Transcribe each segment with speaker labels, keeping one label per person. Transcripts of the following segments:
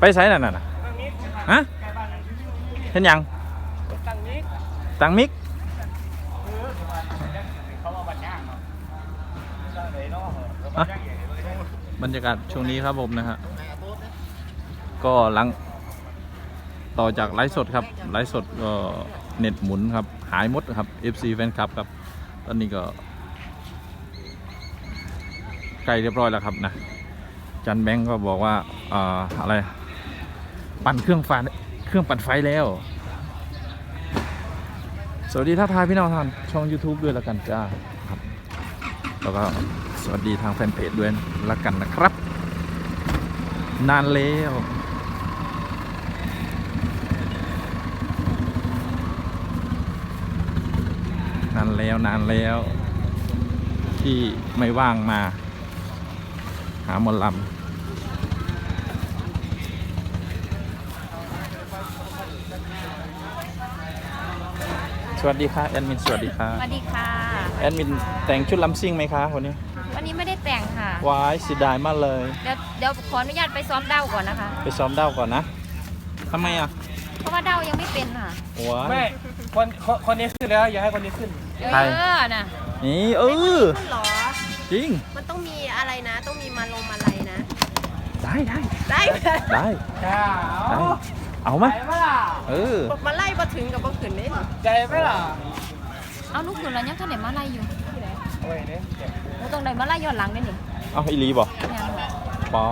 Speaker 1: ไปไสนั่นน่ะฮะเห็นยังตังมิกอะบรรยากาศช่วงนี้ครับผมนะฮะก็หลังต่อจากไลฟ์สดครับไลฟ์สดก็เน็ตหมุนครับ หายหมดครับ FC แฟนคลับครับ ตอนนี้ก็ใกล้เรียบร้อยแล้วครับนะจันแบงก์ก็บอกว่าอ่าอะไร ปั่นเครื่องฟันเครื่องปั่นไฟแล้ว สวัสดีท่าทายพี่น้องทางช่อง YouTube ด้วยล้วกันจ้าครับแล้วก็สวัสดีทางแฟนเพจด้วยล้วกันนะครับ นานแล้วนานแล้วนานแล้ว ที่ไม่ว่างมา หาหมอลำ สวัสดีค่ะแอดมินสวัสดีค่ะ
Speaker 2: สวัสดีค่ะ
Speaker 1: แอดมินแต่งชุดลำซิ่งไหมคะวันนี้
Speaker 2: วันนี้ไม่ได้แต่งค่ะ
Speaker 1: วายเสียดายมากเลย
Speaker 2: เดี๋ยวเดี๋ยวขออนุญาตไปซ้อมเด้าก่อนนะคะ
Speaker 1: ไปซ้อมเด้าก่อนนะทำไมอะ
Speaker 2: เพราะว่าเด้ายังไม่เป็นค่ะ
Speaker 1: ว้า
Speaker 3: ไม่
Speaker 1: ย
Speaker 3: คนคนคนนี้ขึ้นแล้วอย่าให้คนนี้ขึ้น
Speaker 2: เอ
Speaker 1: ใคร
Speaker 2: อน่ะ
Speaker 1: นี่เออ
Speaker 4: มันเหรอ
Speaker 1: จริง
Speaker 4: มันต้องมีอะไรนะ ต้องมีมาลงมาอะไรนะ
Speaker 1: ได้ได้
Speaker 4: ได้
Speaker 1: ได้
Speaker 3: จ้า
Speaker 1: ได้ เอาไหม
Speaker 3: ใจไหมล่ะ
Speaker 1: เออ
Speaker 4: มาไล่มาถึงกับมาขืนได้หรอ
Speaker 3: ใจไหมล่ะ
Speaker 2: เอาลูกขืนแล้วยังท่านไหนมาไล่อยู่
Speaker 3: โอ้ยเนี่ย
Speaker 2: เราต้องได้มาไล่ย้อนหลังได้หนิ
Speaker 1: เอาอีหลีบอก
Speaker 2: เนี่ย
Speaker 1: ป๋อ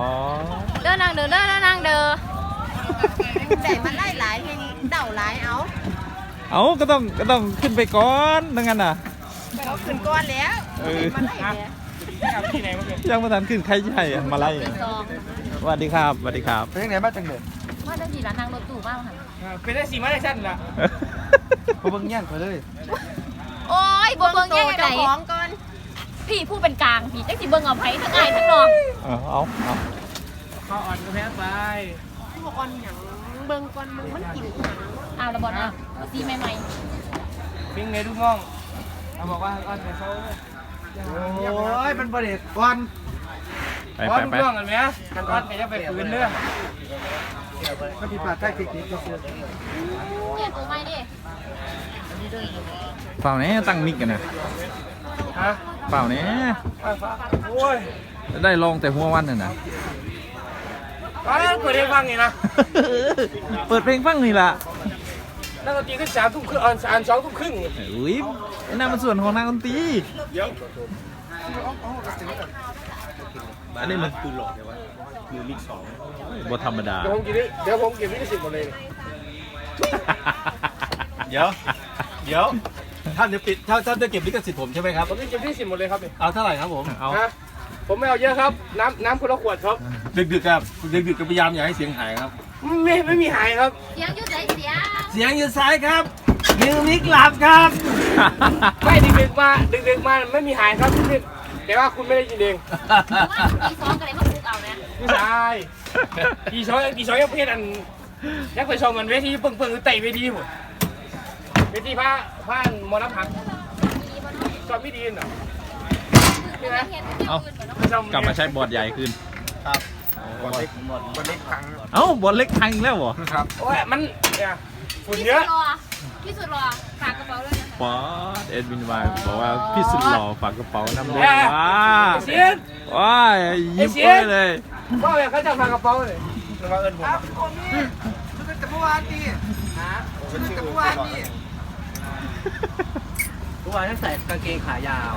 Speaker 2: เดินนางเดินเดินนางเดิน
Speaker 4: แต่มาไล่หลายเพลงเต่าหลายเอา
Speaker 1: เอาก็ต้องก็ต้องขึ้นไปก่อนดังนั้นน่ะ
Speaker 4: เขาขืนก้อนแล้ว
Speaker 1: เออ
Speaker 4: มาไล่เนี่ย
Speaker 3: ทำที่ไหนเมื่อกี้
Speaker 1: ยังไม่ทันขึ้นใครใช่อะมาไล่อะ
Speaker 2: ซอง
Speaker 1: สวัสดีครับสวัสดีครับ
Speaker 3: เป็นยังไงบ้างจังเด็ด
Speaker 2: ว่าจะดีละนางรถตู้บ้างค่ะ
Speaker 3: เป็นได้สีมาได้สั้นล่ะผมเบิ่งแย่งไปเลย
Speaker 2: โอ้ยบวเบิงแย่งไหน
Speaker 4: ของก่อน
Speaker 2: พี่ผู้เป็นกลางพี่จังสิเบิงเอาไผทั้งอ้ายทั้งน้อง
Speaker 1: เอาเอาเอา
Speaker 3: ข้าวอ่อนก็แพ้ไป
Speaker 4: พวกอ่อนหยังเบิ่งก่อนมึงมันกินหยัง
Speaker 2: อ้าวระบอดอะสีใหม่ๆ
Speaker 3: ปิ้งไงลูกน้องเขาบอกว่าอ่อนไปเขาโอ้ยมันประเด็ดก่อน
Speaker 1: ไป
Speaker 3: ก่อ
Speaker 1: ไป
Speaker 3: นลูก
Speaker 1: ไป
Speaker 3: น้องกันไหมกันอ่อนไปจะไปปืนเด้อง ก็ผิดพลาดใต้คลิกนี้ก็คือ
Speaker 2: ๆเนี่ยตัวใหม่ดิ
Speaker 1: เปล่าเนี้ตั้งมิกกันนะ
Speaker 3: ฮะ
Speaker 1: เปล่าเนี้
Speaker 3: โอ้ย
Speaker 1: ได้ลองแต่หัววันน่ะนะ
Speaker 3: ตอนนั้นเปิดให้ฟังไงนะ
Speaker 1: เปิดเพลงฟังนี่ล่ะ
Speaker 3: นักดนตรีขึ้นสามทุ่มครึ่งอ่อนสามสองทุ่มครึ่ง
Speaker 1: อุ้ยไอ้นั่นมันส่วนของนางดนตรี
Speaker 3: เดี๋ยว
Speaker 1: อันนี้มันคือหลอกมือมิกสองบธรรมดา
Speaker 3: เดี๋ยวผมกินนี่เดี๋ยวผมเก็บวิธีสิทธิ์หมดเลย
Speaker 5: เดี๋ยว เดี๋ยว ท่านจะปิดท่านท่านจะเก็บลิขสิทธิ์ผมใช่ไหมครับ
Speaker 3: ผมนี่เก็บวิธีสิทธิ์หมดเลยครับนี่
Speaker 5: เอาเท่าไหร่ครับผม
Speaker 1: เอา
Speaker 3: ฮะผมไม่เอาเยอะครับ น้ำน้ำคนละขวดครับ
Speaker 5: ดึกดึกๆครับดึกดึกๆก็พยายามอย่าให้เสียงหายครับ
Speaker 3: ไม่ไม่มีหายครับ
Speaker 2: เสียงอยุ่ใจเสียง
Speaker 5: เสียงอยู่ซ้ายครับมิวมิกหลับครับ
Speaker 3: ไม่ดึกๆมาดึกๆมาไม่มีหายครับพี่ แต่ว่าคุณไม่ได้ยินเอง
Speaker 2: ว่าตีสองกันเลยมาปลุกเอานะ
Speaker 3: ไม่ใช่กี่ช้อยกี่ช้อยยังเพศอันยักษ์ไปชมมันเวทีเปิ่งเปิ่งๆเตะเวทีหมดเวทีผ้าผ้าหมอน้ำผักชอบไม่ดีเหรอนี่นะ
Speaker 1: เอา
Speaker 3: ไปชม
Speaker 1: กลับมาใช้บอร์ดใหญ่ขึ้น
Speaker 5: บอลเล็กบอลบอลเล็กพัง
Speaker 1: เอ้าบอร์ดเล็กพังอีกแล้วเหรอ
Speaker 5: ครับ
Speaker 3: โอ้ยมันเนี่ยฝุ่น
Speaker 2: ที่
Speaker 3: เย
Speaker 2: สุ
Speaker 3: อะ
Speaker 2: ดรอที่สุดรอฝากกระเป๋าด้วยนะคะ
Speaker 1: ป๊อดเอ็ดวินวายบอกว่าพี่สุดหล่อฝากกระเป๋าน้ำด้วยว้า
Speaker 3: ไอ้เสียน
Speaker 1: ว้ายยิ้ม
Speaker 3: ไอ้เสี
Speaker 1: เป้
Speaker 3: ย
Speaker 1: ยเลย
Speaker 3: ว่าแบบเขาจะพากระเป๋าเลยระวังเอิญผม
Speaker 5: ทุกวันต้องใส่กางเกงขายาว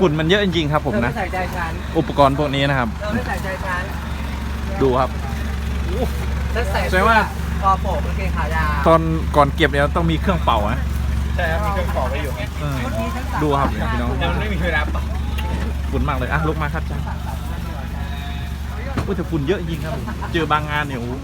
Speaker 1: ฝุ่นมันเยอะจริงๆครับผมนะ
Speaker 5: ใส่ใจฉัน
Speaker 1: อุปกรณ์พวกนี้นะครับ
Speaker 5: เราไม่ใส่ใจฉัน
Speaker 1: ดูครับ
Speaker 5: ฉันใส่
Speaker 1: แสดงว่า
Speaker 5: คอโปกกางเกงขายาว
Speaker 1: ตอนก่อนเก็บเนี่ยต้องมีเครื่องเป่านะ
Speaker 3: ใช่ครับมีเครื่องเป่าไว้อยู่
Speaker 1: เออดูครับพี่น้อง
Speaker 3: แต่มันไม่มีเวลาเป่า
Speaker 1: ฝุ่นมากเลยอะลุกมาครับจ้าอุ้ยแต่ฝุ่นเยอะจริงครับผมเจอบางงานเนี่ยโอ้โห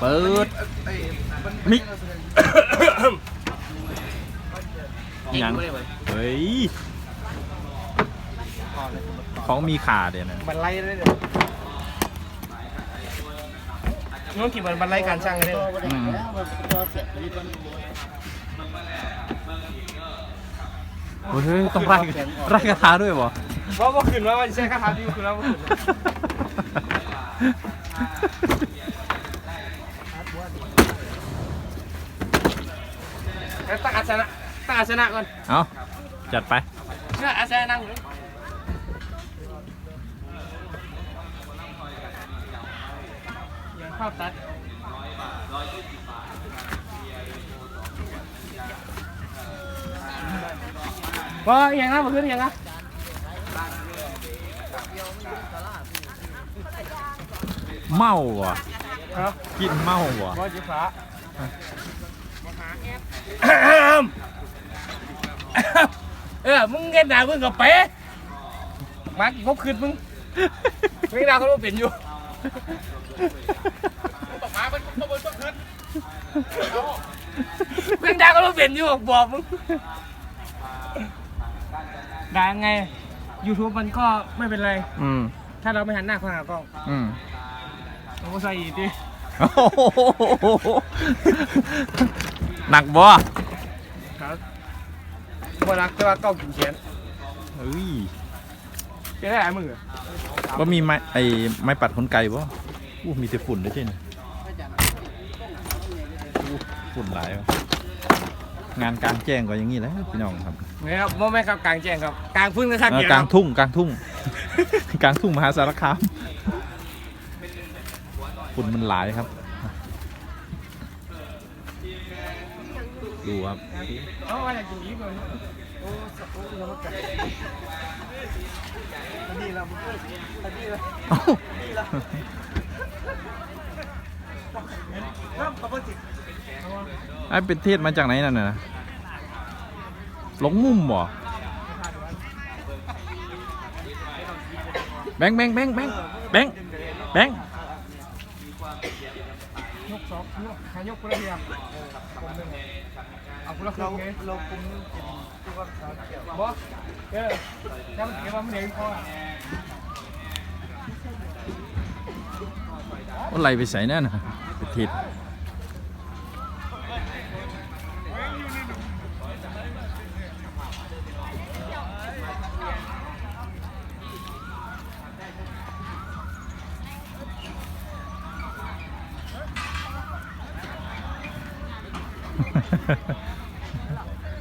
Speaker 1: เปิดมิก ยังเฮ้ย ของมีขาเดี๋ยวนะ
Speaker 3: มันไล่ได้เลยน้องกี่มันมันไล่การช่างกันได้เลย
Speaker 1: อืมเฮ้ยต้องไล่ไล่กระทาด้วยบ่
Speaker 3: เพราะเมื่อคืนว่ามันใช่คาถาที่คือแล้วเมื่อคืนแล้วตั้งอาสนะตั้งอาสนะก่อน
Speaker 1: เอาจัดไป
Speaker 3: เชื่ออาสนะนั่ง เลยยังภาพตัดว่าอย่างนั้นเมื่อคืนอย่างนั้น
Speaker 1: เมาว่ะ
Speaker 3: ครับ
Speaker 1: กินเมาว่ะ
Speaker 3: บอจีฟ้าเออ มึงเงินด่ามึงกับเป๊ะมากี่คบคืนมึงมึงด่าเขารู้เป็นอยู่ มาเป็นขบวนต้นคืนมึงด่าเขารู้เป็นอยู่บอกมึงด่าไง YouTube มันก็ไม่เป็นไร
Speaker 1: อืม
Speaker 3: ถ้าเราไม่หันหน้าเข้าหากล้อง
Speaker 1: อืม
Speaker 3: เราก็ใส่อีกดิ
Speaker 1: โอ้โหหนักบ่
Speaker 3: ครับเวลาแต่ว่าเก้ากินเขียน
Speaker 1: เฮ้ย
Speaker 3: เขียนได้หลายมือ
Speaker 1: ว่ามีไม้ไอ้ไม้ปัดขนไก่บ่ อู้มีแต่ฝุ่นด้วยที่นี่อู้ฝุ่นหลายวะงานกลางแจ้งก็อย่างนี้แหละพี่น้องครับ
Speaker 3: นี่ครับโมแม่ครับกลางแจ้งครับกลางพึ่งนะครับ
Speaker 1: เออ
Speaker 3: เดี๋ยว
Speaker 1: กลางทุ่งกลางทุ่ง กลางทุ่งมหาสารคามฝุ่นมันหลายครับ ดูครับ
Speaker 3: เอาอะ ไรกินอีกเลยโอ้สับโอ้ยแล้วก็
Speaker 1: เอ้าไอ้เป็นเทศมาจากไหนนั่นน่ะหลงมุมบ่แบงค์แบงค์แบงค์แบงค์แบงค์แบงค์
Speaker 3: ยกสองยกหายกคนละเดียวผมหนึ่งเอาคนละครึ่งไงเราคุมตัวก็เกี่ยวบอสเออถ้ามันเกี่ยวมันเองพอ
Speaker 1: อะไรไปใส่นั่นนะเป็น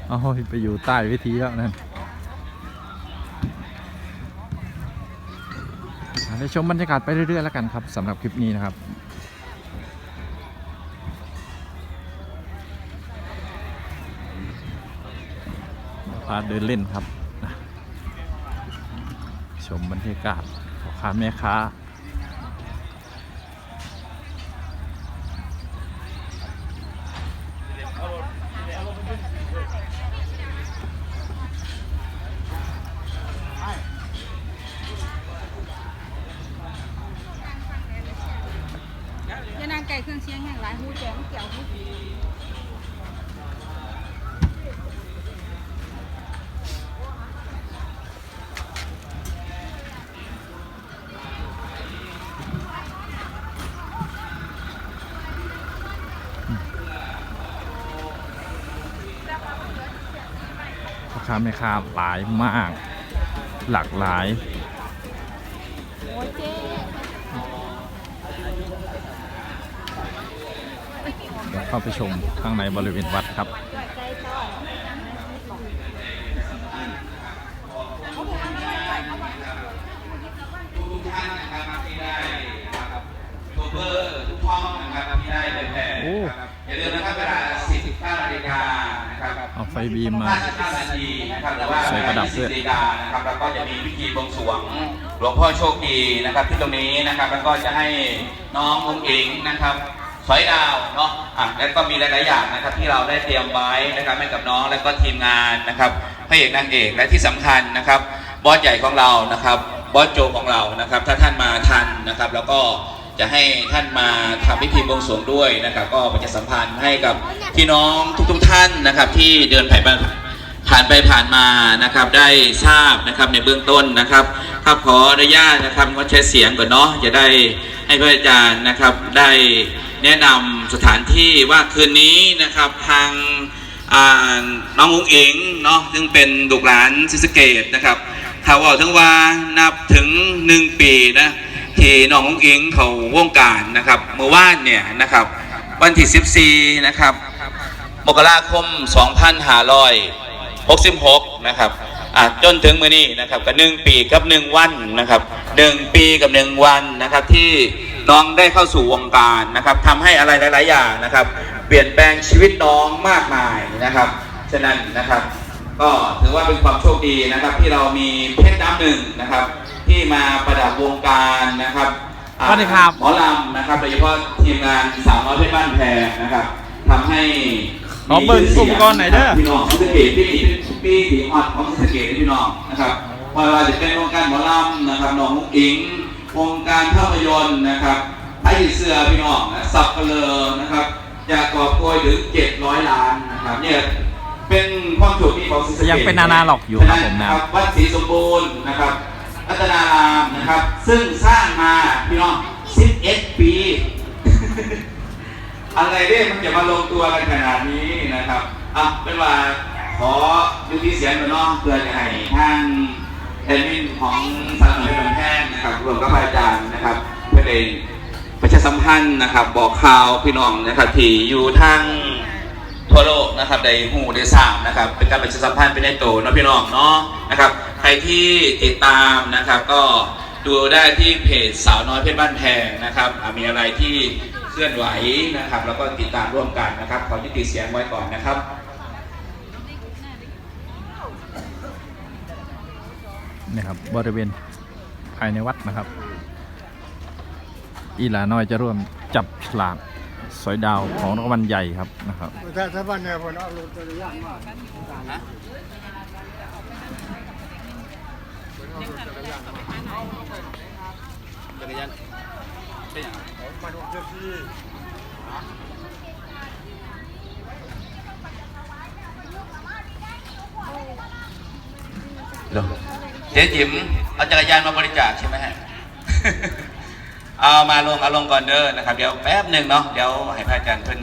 Speaker 1: เอาไปอยู่ใต้เวิธีแล้วนั่นอะ ได้ชมบรรยากาศไปเรื่อยๆแล้วกันครับสำหรับคลิปนี้นะครับพาเดินเล่นครับ ชมบรรยากาศพ่อค้าแม่ค้า
Speaker 4: ค้าแม่
Speaker 1: ค้าหลายมาก หลากหลาย
Speaker 2: โอ้ยเจ๊
Speaker 1: เดี๋ยวเข้าไปชมข้างในบริเวณวัดครับ
Speaker 6: ทูบเบอร์ทุกช่องนะครับที่ได้เผยแพร่
Speaker 1: โอ้
Speaker 6: นะครับอย่าลืมนะครับเวลา19นาฬิกานะครับ
Speaker 1: เอา ไฟบีมมา
Speaker 6: 55นาทีนะครับหรือว่า
Speaker 1: ใส่ประดับด้วย
Speaker 6: 20นาฬิกานะครับแล้วก็จะมีพิธีบวงสรวงหลวงพ่อโชคดีนะครับที่ตรงนี้นะครับ แล้วก็จะให้น้ององค์เองนะครับสอยดาวเนาะอะแล้วก็มีหลายๆอย่างนะครับที่เราได้เตรียมไว้นะครับให้กับน้องและก็ทีมงานนะครับพระเอกนางเอกและที่สำคัญนะครับ บอสใหญ่ของเรานะครับบอสโจของเรานะครับ ถ้าท่านมาทันนะครับ แล้วก็ จะให้ท่านมาทำพิธีบวงสรวงด้วยนะครับ ก็ประชาสัมพันธ์ให้กับพี่น้องทุกๆท่านนะครับ ที่เดินผ่านผ่านไปผ่านมานะครับ ได้ทราบนะครับในเบื้องต้นนะครับครับขออนุญาตนะครับว่าใช้เสียงก่อนเนาะจะได้ให้พระอาจารย์นะครับได้แนะนำสถานที่ว่าคืนนี้นะครับทางน้องอุ้งเองเนาะซึ่งเป็นลูกหลานซิสเกตนะครับถ้าว่าถึงว่านับถึงหนึ่งปีนะ ที่น้องอุ้งเองเขาวงการนะครับเมื่อวานเนี่ยนะครับวันที่ 14 นะครับมกราคม 2566 นะครับจนถึงมื้อนี้นะครับก็หนึ่งปีกับหนึ่งวันนะครับหนึ่งปีกับหนึ่งวันนะครับที่น้องได้เข้าสู่วงการนะครับทำให้อะไรหลาย ๆ อย่างนะครับ เปลี่ยนแปลงชีวิตน้องมากมายนะครับ ฉะนั้นนะครับ ก็ถือว่าเป็นความโชคดีนะครับ ที่เรามีเพชรน้ำหนึ่งนะครับ ที่มาประดับวงการนะครับอ่า
Speaker 1: สวัสดีครับ
Speaker 6: หมอลำนะครับโดยเฉพาะทีมงานสาวน้อยเพชรบ้านแพงนะครับทำให้
Speaker 1: ขอเบิ่งอุปกรณ์หน่อยเด้อ
Speaker 6: พี่น้องศรีสะเกตที่นี่เป็นปีที่ฮอตของศรีสะเกตพี่น้องนะครับไม่ว่าจะเป็นวงการหมอลำนะครับน้องมุกอิงวงการภาพยนตร์นะครับไอ้เสือพี่น้องนะสับเปลือนะครับ จะกอบโกยถึง700 ล้านนะครับเนี่ย เป็นความโชคดีของศรีสะเกต
Speaker 1: ยังเป็นนานาหรอกอยู่ครับผมนะ
Speaker 6: ฉวัดศรีสมบูรณ์นะครับรัตนารามนะครับ ซึ่งสร้างมาพี่น้อง11 ปี อะไรเนี่ยมันจะมาลงตัวกันขนาดนี้นะครับอะเป็นว่าขอดูที่เสียงหน่อยเนาะเพื่อจะให้ทางแอดมินของสารหน่วยบันแพงนะครับรวมกับอาจารย์นะครับเพื่อได้ประชาสัมพันธ์นะครับ บอกข่าวพี่น้องนะครับที่อยู่ทาง ทั่วโลกนะครับได้หูได้ทราบนะครับ เป็นการประชาสัมพันธ์เป็นในโตนะพี่น้องเนาะนะครับ ใครที่ติดตามนะครับ ก็ดูได้ที่เพจสาวน้อยเพชรบ้านแพงนะครับมีอะไรที่เคลื่อนไหวนะครับ แล้วก็ติดตามร่วมกันนะครับขอยุติเสียงไว้ก่อนนะครับ
Speaker 1: นี่ครับบริเวณภายในวัดนะครับ อีหลาน้อยจะร่วมจับฉลาก สอยดาวของรางวัลใหญ่ครับนะครับ
Speaker 7: ถ้าถ้าบ้านเนี่ยคนเอารถจักรยานมา
Speaker 5: จักรยานเป็นอย่าง
Speaker 7: มาดูเจ้าที่
Speaker 6: เจ๊จิ๋มเอาจักรยานมาบริจาคใช่ไหมฮะ เอามาลงเอาลงก่อนเด้อนะครับเดี๋ยวแป๊บหนึ่งเนาะเดี๋ยวให้พระอาจารย์เพิ่น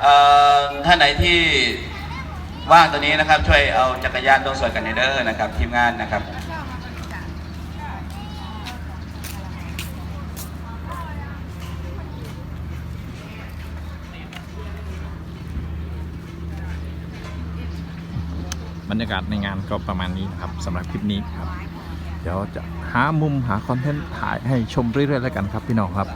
Speaker 6: เอ่อท่านไหนที่ว่างตัวนี้นะครับ ช่วยเอาจักรยานตัวสวยกันเด้อนะครับ ทีมงานนะครับ
Speaker 1: บรรยากาศในงานก็ประมาณนี้นะครับสำหรับคลิปนี้ครับ เดี๋ยวจะหามุมหาคอนเทนต์ถ่ายให้ชมเรื่อยๆแล้วกันครับพี่น้องครับ